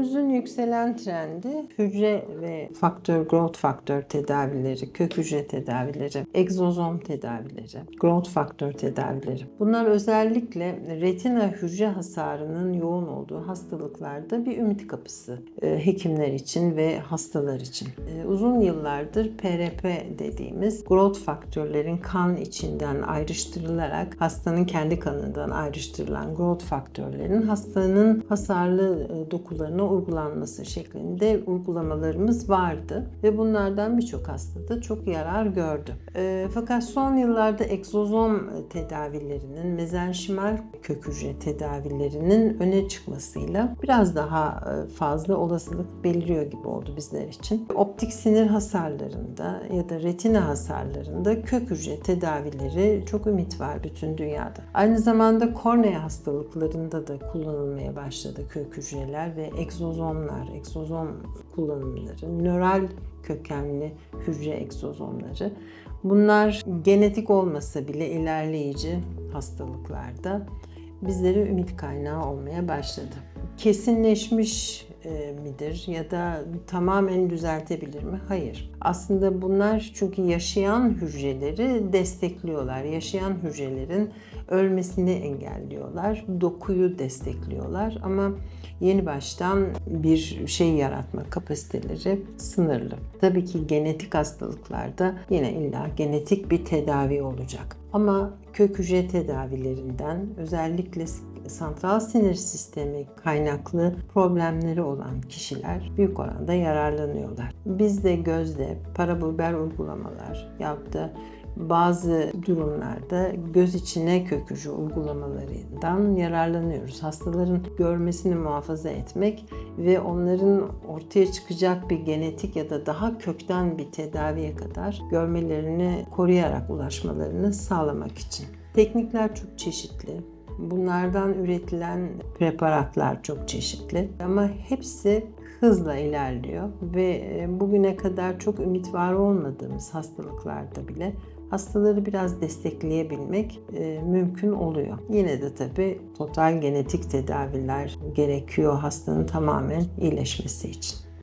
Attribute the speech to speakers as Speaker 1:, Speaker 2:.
Speaker 1: Günümüzün yükselen trendi hücre ve faktör, growth faktör tedavileri, kök hücre tedavileri, egzozom tedavileri, growth faktör tedavileri. Bunlar özellikle retina hücre hasarının yoğun olduğu hastalıklarda bir ümit kapısı e, hekimler için ve hastalar için. E, uzun yıllardır PRP dediğimiz growth faktörlerin kan içinden ayrıştırılarak hastanın kendi kanından ayrıştırılan growth faktörlerin hastanın hasarlı e, dokularına uygulanması şeklinde uygulamalarımız vardı ve bunlardan birçok hastada çok yarar gördü. E, fakat son yıllarda egzozom tedavilerinin, mezenşimal kök hücre tedavilerinin öne çıkmasıyla biraz daha e, fazla olasılık beliriyor gibi oldu bizler için. Optik sinir hasarlarında ya da retina hasarlarında kök hücre tedavileri çok ümit var bütün dünyada. Aynı zamanda kornea hastalıklarında da kullanılmaya başladı kök hücreler ve egzozomlar, egzozom kullanımları, nöral kökenli hücre egzozomları. Bunlar genetik olmasa bile ilerleyici hastalıklarda bizlere ümit kaynağı olmaya başladı. Kesinleşmiş e, midir ya da tamamen düzeltebilir mi? Hayır. Aslında bunlar çünkü yaşayan hücreleri destekliyorlar. Yaşayan hücrelerin ölmesini engelliyorlar. Dokuyu destekliyorlar ama yeni baştan bir şey yaratma kapasiteleri sınırlı. Tabii ki genetik hastalıklarda yine illa genetik bir tedavi olacak. Ama kök hücre tedavilerinden özellikle santral sinir sistemi kaynaklı problemleri olan kişiler büyük oranda yararlanıyorlar. Biz de gözde parabiber uygulamalar da bazı durumlarda göz içine kök hücre uygulamalarından yararlanıyoruz. Hastaların görmesini muhafaza etmek ve onların ortaya çıkacak bir genetik ya da daha kökten bir tedaviye kadar görmelerini koruyarak ulaşmalarını sağlamak için. Teknikler çok çeşitli. Bunlardan üretilen preparatlar çok çeşitli ama hepsi hızla ilerliyor ve bugüne kadar çok ümit var olmadığımız hastalıklarda bile hastaları biraz destekleyebilmek e, mümkün oluyor. Yine de tabii total genetik tedaviler gerekiyor hastanın tamamen iyileşmesi için.